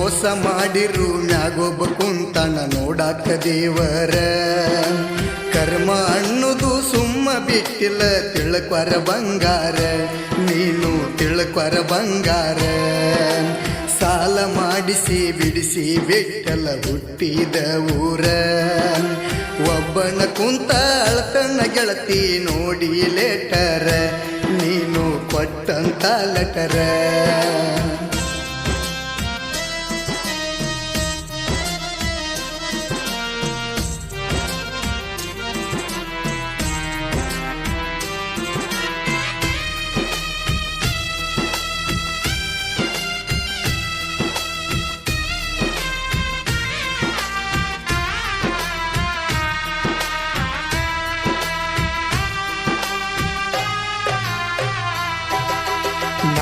ಮೋಸ ಮಾಡಿರು, ಮ್ಯಾಗೊಬ್ಬ ಕುಂತನ ನೋಡಾಕ ದೇವರ. ಕರ್ಮ ಅನ್ನೋದು ಸುಮ್ಮ ಬಿಟ್ಟಿಲ್ಲ, ತಿಳ್ಕೊರ ಬಂಗಾರ. ನೀನು ತಿಳ್ಕೊರ ಬಂಗಾರ. ಸಾಲ ಮಾಡಿಸಿ, ಬಿಡಿಸಿ ಬಿಟ್ಟಲ್ಲ ಹುಟ್ಟಿದ ಊರ. ಒಬ್ಬನ ಕುಂತ ಅಳತನ ಗೆಳತಿ ನೋಡಿ ಲೆಟರ ನೀನು ಕೊಟ್ಟಂತ ಲೆಟರ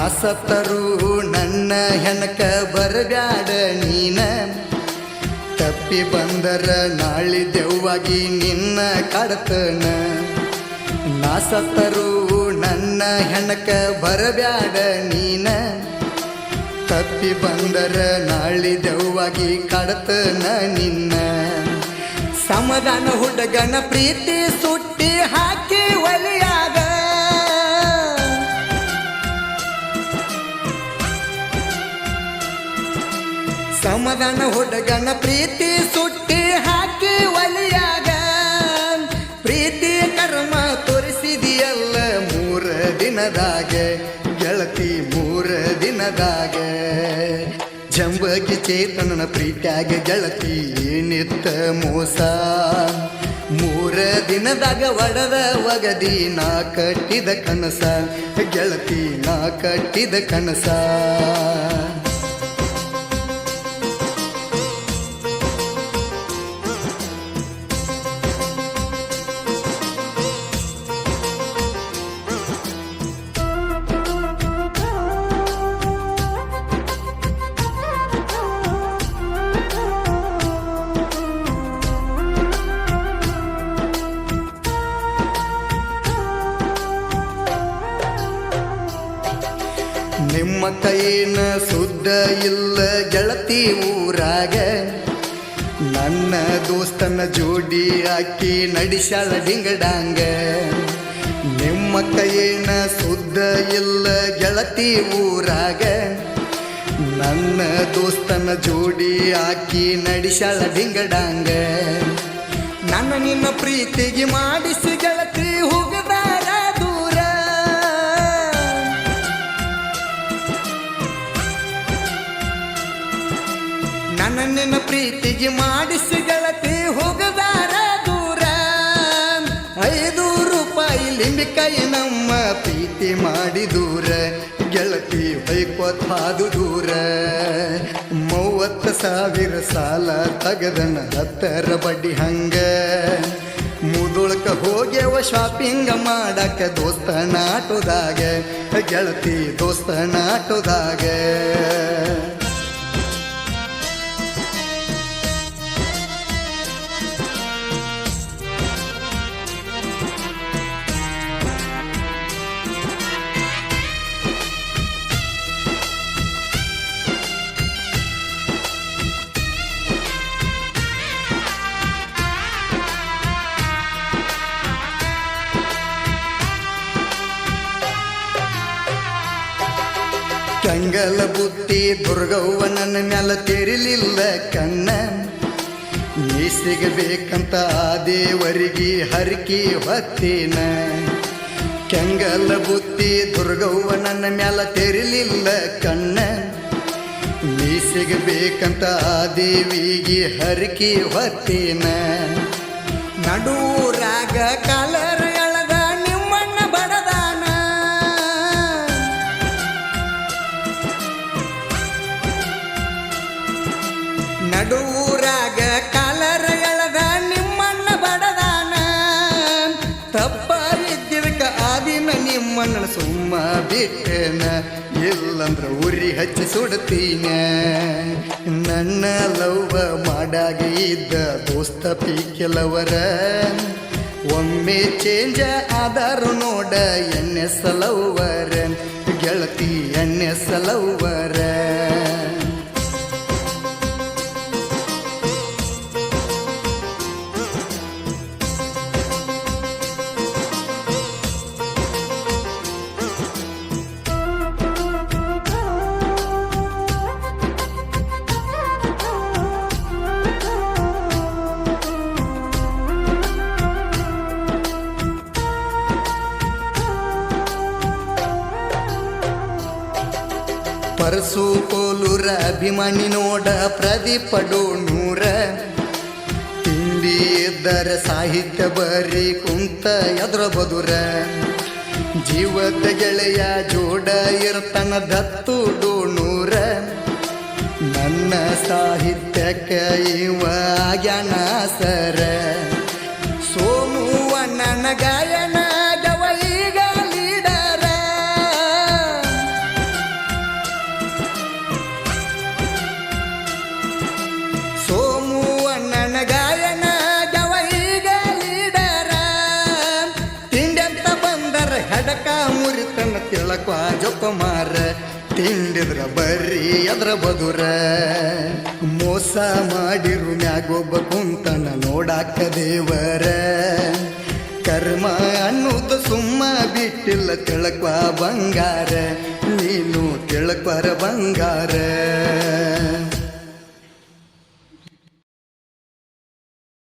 ಸತ್ತರು ನನ್ನ ಹೆಣಕ ಬರಬ್ಯಾಡ ನೀನ. ತಪ್ಪಿ ಬಂದರ ನಾಳಿ ದೆವ್ವಾಗಿ ನಿನ್ನ ಕಡತನ. ನಾ ನನ್ನ ಹೆಣಕ ಬರಬ್ಯಾಡ ನೀನ. ತಪ್ಪಿ ಬಂದರ ನಾಳಿ ದೆವ್ವಾಗಿ ಕಡತನ ನಿನ್ನ. ಸಮಾಧಾನ ಹುಡುಗನ ಪ್ರೀತಿ ಸುಟ್ಟಿ ಹಾಕಿ ಒಲಿಯಾಗ ಸಮಾಧಾನ ಹುಡುಗನ ಪ್ರೀತಿ ಸುಟ್ಟಿ ಹಾಕಿ ಒಲಿಯಾಗ. ಪ್ರೀತಿ ಕರ್ಮ ತೋರಿಸಿದಿಯಲ್ಲ ಮೂರ ದಿನದಾಗ. ಗೆಳತಿ ಮೂರ ದಿನದಾಗ. ಜಂಬಗಿ ಚೇತನನ ಪ್ರೀತಿಯಾಗ ಗೆಳತಿ ಏನಿತ್ತ ಮೋಸ. ಮೂರ ದಿನದಾಗ ಒಡದ ಒಗದಿ ನಾ ಕಟ್ಟಿದ ಕನಸ. ಗೆಳತಿ ನಾ ಕಟ್ಟಿದ ಕನಸ. ನಿಮ್ಮ ಕೈನ ಸುದ್ದ ಇಲ್ಲ ಗೆಳತಿ ಊರಾಗ. ನನ್ನ ದೋಸ್ತನ ಜೋಡಿ ಹಾಕಿ ನಡಿಸಾಳ ಡಿಂಗಡಾಂಗ. ನಿಮ್ಮ ಕೈನ ಸುದ್ದ ಇಲ್ಲ ಗೆಳತಿ ಊರಾಗ. ನನ್ನ ದೋಸ್ತನ ಜೋಡಿ ಹಾಕಿ ನಡಿಸಾಳ ಡಿಂಗಡಾಂಗ. ನನ್ನ ನಿನ್ನ ಪ್ರೀತಿಗೆ ಮಾಡಿಸಿ ಗೆಳತಿ ಹೋಗದಾರ ನನ್ನ ಪ್ರೀತಿಗೆ ಮಾಡಿಸಿ ಗೆಳತಿ ಹೋಗದಾರ ದೂರ. ಐದು ರೂಪಾಯಿ ಕೈ ನಮ್ಮ ಪ್ರೀತಿ ಮಾಡಿ ದೂರ. ಗೆಳತಿ ಹಾದು ದೂರ. ಮೂವತ್ತು ಸಾವಿರ ಸಾಲ ತಗದನ ಹತ್ತರ ಬಡ್ಡಿ ಹಂಗ. ಮುದುಳ್ಕ ಹೋಗ್ಯವ ಶಾಪಿಂಗ್ ಮಾಡಕ್ಕೆ ದೋಸ್ತ ನಾಟೋದಾಗ. ಗೆಳತಿ ದೋಸ್ತ ನಾಟೋದಾಗ. ಕಂಗಲ ಬುತ್ತಿ ದುರ್ಗವ್ವ ನನ್ನ ಮ್ಯಾಲ ತೆರಿಲಿಲ್ಲ ಕಣ್ಣ. ನೀ ಸಿಗಬೇಕಂತ ಆ ದೇವರಿಗೆ ಹರಕಿ ಹೊತ್ತಿನ. ಕೆಂಗಲ ಬುತ್ತಿ ದುರ್ಗವ್ವ ನನ್ನ ಮ್ಯಾಲ ತೆರಿಲಿಲ್ಲ ಕಣ್ಣ. ನೀ ಸಿಗಬೇಕಂತ ಆ ದೇವಿಗೆ ಹರಕಿ ಹೊತ್ತೇನ. ನಡೂರಾಗ ಕಲರ್ ನಿಮ್ಮಣ್ಣ ಸುಮ್ಮ ಬಿಟ್ಟನ? ಎಲ್ಲಂದ್ರ ಉರಿ ಹಚ್ಚಿ ಸುಡ್ತೀನ? ನನ್ನ ಲವ್ವ ಮಾಡಾಗ ಇದ್ದ ದೋಸ್ತ ಪಿ ಕೆಲವರ ಒಮ್ಮೆ ಚೇಂಜ ಆದಾರು ನೋಡ ಎಣ್ಣೆ ಸಲವರ ಗೆಳತಿ ಎಣ್ಣೆ ಸಲವರ ಪರಸು ಕೋಲುರ ಅಭಿಮಾನಿ ನೋಡ ಪ್ರದೀಪ ನೂರ. ತಿಂಡಿ ಇದ್ದರ ಸಾಹಿತ್ಯ ಬರಿ ಕುಂತ ಎದ್ರ ಬದುರ. ಜೀವದ ಗೆಳೆಯ ಜೋಡ ಇರ್ತನ ದತ್ತು ಡೋಣೂರ ನನ್ನ ಸಾಹಿತ್ಯ ಇವ ಸರ. ಸೋಮುವ ಅಣ್ಣನ ಗಾಯನ ಹೆಡಕ ಮುರಿತನ ತಿಳಕ ಮಾರ ತಿಂಡಿದ್ರ ಬರ್ರಿ ಅದ್ರ ಬದುರ. ಮೋಸ ಮಾಡಿರು ಮ್ಯಾಗೊಬ್ಬ ಕುಂತನ ನೋಡಾಕ ದೇವರ. ಕರ್ಮ ಅನ್ನೋದು ಸುಮ್ಮ ಬಿಟ್ಟಿಲ್ಲ ತಿಳಕ್ವ ಬಂಗಾರ, ನೀನು ತಿಳಕ್ವರ ಬಂಗಾರ.